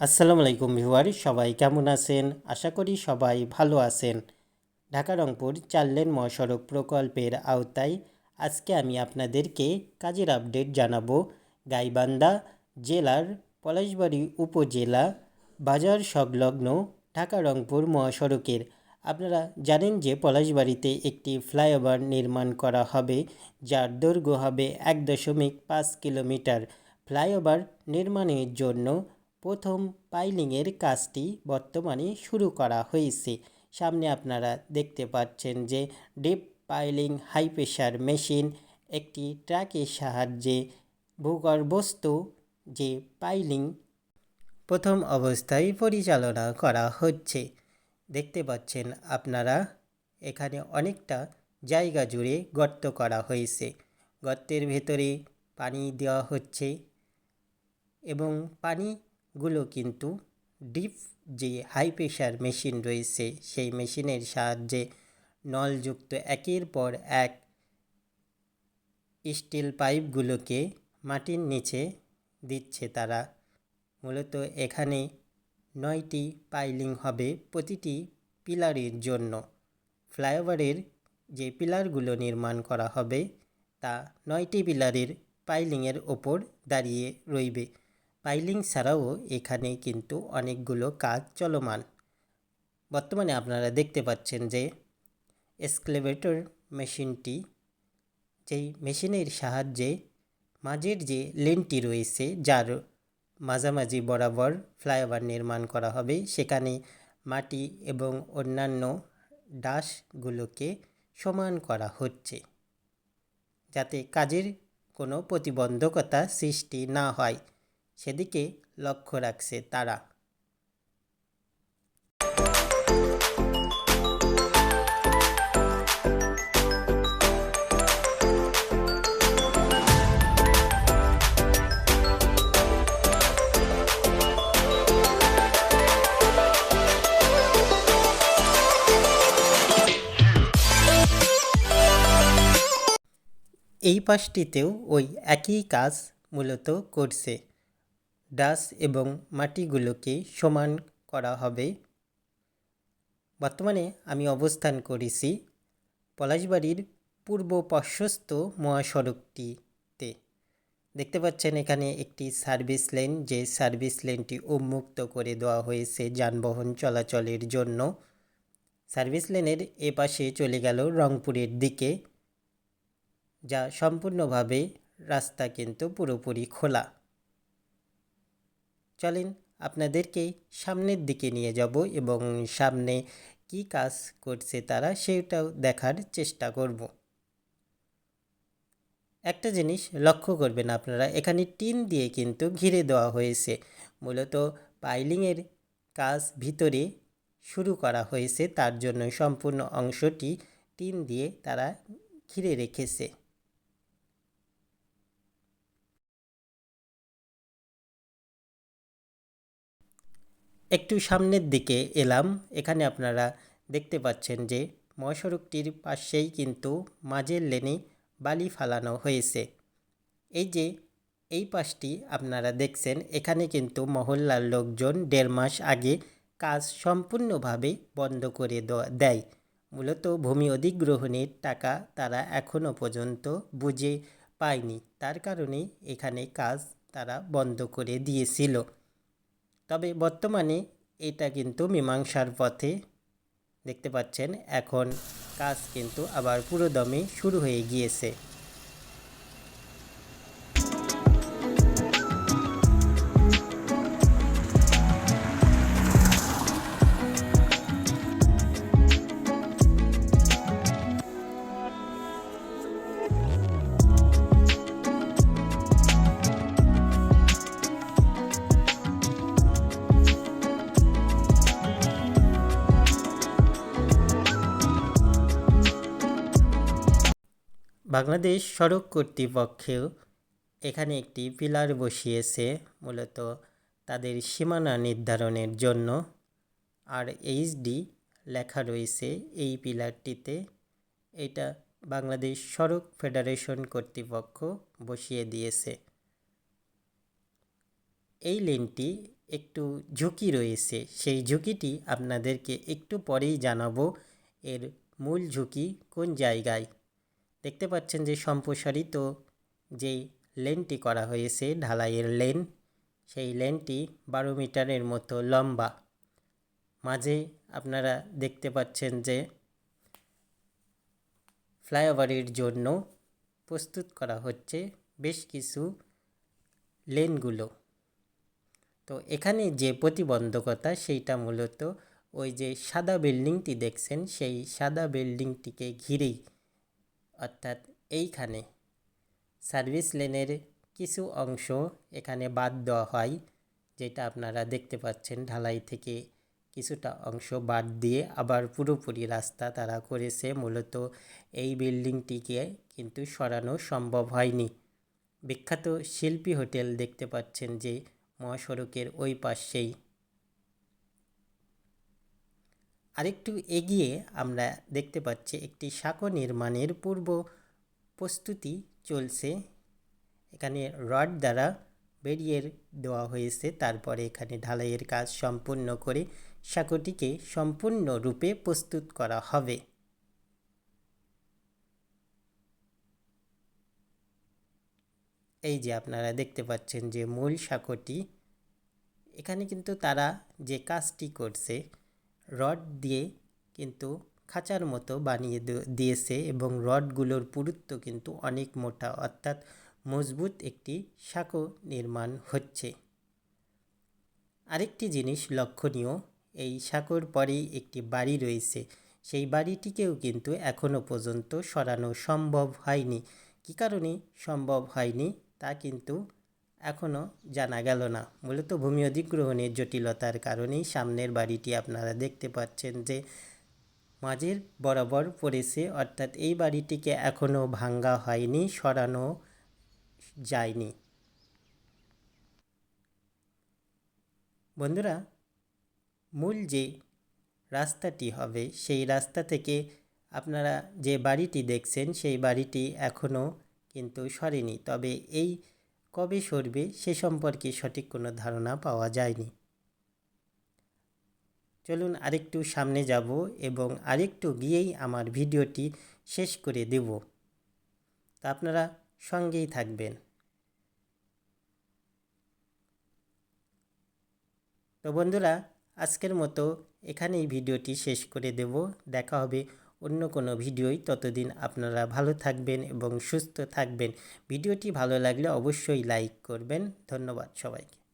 আসসালামু আলাইকুম ভিউয়ার সবাই কেমন আছেন? আশা করি সবাই ভালো আছেন। ঢাকা রংপুর চার লেন মহাসড়ক প্রকল্পের আওতায় আজকে আমি আপনাদেরকে কাজের আপডেট জানাব। গাইবান্ধা জেলার পলাশবাড়ি উপজেলা বাজার সংলগ্ন ঢাকা রংপুর মহাসড়কের। আপনারা জানেন যে পলাশবাড়িতে একটি ফ্লাইওভার নির্মাণ করা হবে, যার দৈর্ঘ্য হবে এক দশমিক পাঁচ কিলোমিটার। ফ্লাইওভার নির্মাণের জন্য প্রথম পাইলিংয়ের কাজটি বর্তমানে শুরু করা হয়েছে। সামনে আপনারা দেখতে পাচ্ছেন যে deep piling high pressure machine একটি ট্রাকের সাহায্যে ভূগর্ভস্থ যে পাইলিং প্রথম অবস্থায় পরিচালনা করা হচ্ছে। দেখতে পাচ্ছেন আপনারা, এখানে অনেকটা জায়গা জুড়ে গর্ত করা হয়েছে। গর্তের ভেতরে পানি দেওয়া হচ্ছে এবং পানিগুলো কিন্তু ডিপ যে হাই প্রেশার মেশিন রয়েছে, সেই মেশিনের সাহায্যে নলযুক্ত একের পর এক স্টিল পাইপগুলোকে মাটির নিচে দিচ্ছে তারা। মূলত এখানে নয়টি পাইলিং হবে প্রতিটি পিলারের জন্য। ফ্লাইওভারের যে পিলারগুলো নির্মাণ করা হবে, তা নয়টি পিলারের পাইলিংয়ের ওপর দাঁড়িয়ে রইবে। পাইলিং ছাড়াও এখানে কিন্তু অনেকগুলো কাজ চলমান। বর্তমানে আপনারা দেখতে পাচ্ছেন যে এসক্লেভেটর মেশিনটি, যেই মেশিনের সাহায্যে মাঝের যে লেনটি রয়েছে, যার মাঝামাঝি বরাবর ফ্লাইওভার নির্মাণ করা হবে, সেখানে মাটি এবং অন্যান্য ডাসগুলোকে সমান করা হচ্ছে, যাতে কাজের কোনো প্রতিবন্ধকতা সৃষ্টি না হয়। সেদিকে লক্ষ্য রাখছে তারা। এই পাশটিতেও ওই একই কাজ মূলত করছে। ডাস এবং মাটিগুলোকে সমান করা হবে। বর্তমানে আমি অবস্থান করেছি পলাশবাড়ির পূর্ব পার্শ্বস্থ মহাসড়কটিতে। দেখতে পাচ্ছেন এখানে একটি সার্ভিস লেন, যে সার্ভিস লেনটি উন্মুক্ত করে দেওয়া হয়েছে যানবাহন চলাচলের জন্য। সার্ভিস লেনের এ পাশে চলে গেল রংপুরের দিকে, যা সম্পূর্ণভাবে রাস্তা কিন্তু পুরোপুরি খোলা। চলেন আপনাদেরকে সামনের দিকে নিয়ে যাব এবং সামনে কি কাজ করছে তারা সেটাও দেখার চেষ্টা করব। একটা জিনিস লক্ষ্য করবেন আপনারা, এখানে টিন দিয়ে কিন্তু ঘিরে দেওয়া হয়েছে। মূলত পাইলিংয়ের কাজ ভিতরে শুরু করা হয়েছে, তার জন্য সম্পূর্ণ অংশটি টিন দিয়ে তারা ঘিরে রেখেছে। একটু সামনের দিকে এলাম। এখানে আপনারা দেখতে পাচ্ছেন যে মহাসড়কটির পাশেই কিন্তু মাঝের লেনে বালি ফালানো হয়েছে। এই যে এই পাশটি আপনারা দেখছেন, এখানে কিন্তু মহল্লার লোকজন দেড় মাস আগে কাজ সম্পূর্ণভাবে বন্ধ করে দেয়। মূলত ভূমি অধিগ্রহণের টাকা তারা এখনও পর্যন্ত বুঝে পায়নি। তার কারণে এখানে কাজ তারা বন্ধ করে দিয়েছিল। তবে বর্তমানে এটা কিন্তু মীমাংসার পথে দেখতে পাচ্ছেন, এখন কাজ কিন্তু আবার পুরোদমে শুরু হয়ে গিয়েছে। বাংলাদেশ সড়ক কর্তৃপক্ষেও এখানে একটি পিলার বসিয়েছে, মূলত তাদের সীমানা নির্ধারণের জন্য। আর এইচডি লেখা রয়েছে এই পিলারটিতে। এটা বাংলাদেশ সড়ক ফেডারেশন কর্তৃপক্ষ বসিয়ে দিয়েছে। এই লেনটি একটু ঝুঁকি রয়েছে। সেই ঝুঁকিটি আপনাদেরকে একটু পরেই জানাব। এর মূল ঝুঁকি কোন জায়গায়? দেখতে পাচ্ছেন যে সম্প্রসারিত যেই লেনটি করা হয়েছে, ঢালাইয়ের লেন, সেই লেনটি বারো মিটারের মতো লম্বা। মাঝে আপনারা দেখতে পাচ্ছেন যে ফ্লাইওভারের জন্য প্রস্তুত করা হচ্ছে বেশ কিছু লেনগুলো। তো এখানে যে প্রতিবন্ধকতা, সেইটা মূলত ওই যে সাদা বিল্ডিংটি দেখছেন, সেই সাদা বিল্ডিংটিকে ঘিরেই অর্থাৎ এইখানে সার্ভিস লেনের কিছু অংশ এখানে বাদ দেওয়া হয়, যেটা আপনারা দেখতে পাচ্ছেন ঢালাই থেকে কিছুটা অংশ বাদ দিয়ে আবার পুরোপুরি রাস্তা তারা করেছে। মূলত এই বিল্ডিংটিকে কিন্তু সরানো সম্ভব হয়নি। বিখ্যাত শিল্পী হোটেল দেখতে পাচ্ছেন যে মহাসড়কের ওই পাশেই। আরেকটু এগিয়ে আমরা দেখতে পাচ্ছি একটি সাঁকো নির্মাণের পূর্ব প্রস্তুতি চলছে। এখানে রড দ্বারা বেরিয়ে দেওয়া হয়েছে, তারপরে এখানে ঢালাইয়ের কাজ সম্পূর্ণ করে সাঁকোটিকে সম্পূর্ণরূপে প্রস্তুত করা হবে। এই যে আপনারা দেখতে পাচ্ছেন যে মূল সাঁকোটি, এখানে কিন্তু তারা যে কাজটি করছে রড দিয়ে কিন্তু খাঁচার মতো বানিয়ে দিয়েছে এবং রডগুলোর পুরুত্ব কিন্তু অনেক মোটা, অর্থাৎ মজবুত একটি সাঁকো নির্মাণ হচ্ছে। আরেকটি জিনিস লক্ষণীয়, এই সাঁকোর পরেই একটি বাড়ি রয়েছে। সেই বাড়িটিকেও কিন্তু এখনও পর্যন্ত সরানো সম্ভব হয়নি। কী কারণে সম্ভব হয়নি তা কিন্তু এখনও জানা গেল না। মূলত ভূমি অধিগ্রহণের জটিলতার কারণেই সামনের বাড়িটি আপনারা দেখতে পাচ্ছেন যে মাঝের বরাবর পড়েছে, অর্থাৎ এই বাড়িটিকে এখনও ভাঙ্গা হয়নি, সরানো যায়নি। বন্ধুরা, মূল যে রাস্তাটি হবে, সেই রাস্তা থেকে আপনারা যে বাড়িটি দেখছেন, সেই বাড়িটি এখনও কিন্তু সরেনি। তবে এই কবে সরবে সে সম্পর্কে সঠিক কোনো ধারণা পাওয়া যায়নি। চলুন আরেকটু সামনে যাব এবং আরেকটু গিয়েই আমার ভিডিওটি শেষ করে দেব। তা আপনারা সঙ্গেই থাকবেন। তো বন্ধুরা, আজকের মতো এখানেই ভিডিওটি শেষ করে দেব। দেখা হবে অন্য কোনো ভিডিওই। ততদিন আপনারা ভালো থাকবেন এবং সুস্থ থাকবেন। ভিডিওটি ভালো লাগলে অবশ্যই লাইক করবেন। ধন্যবাদ সবাইকে।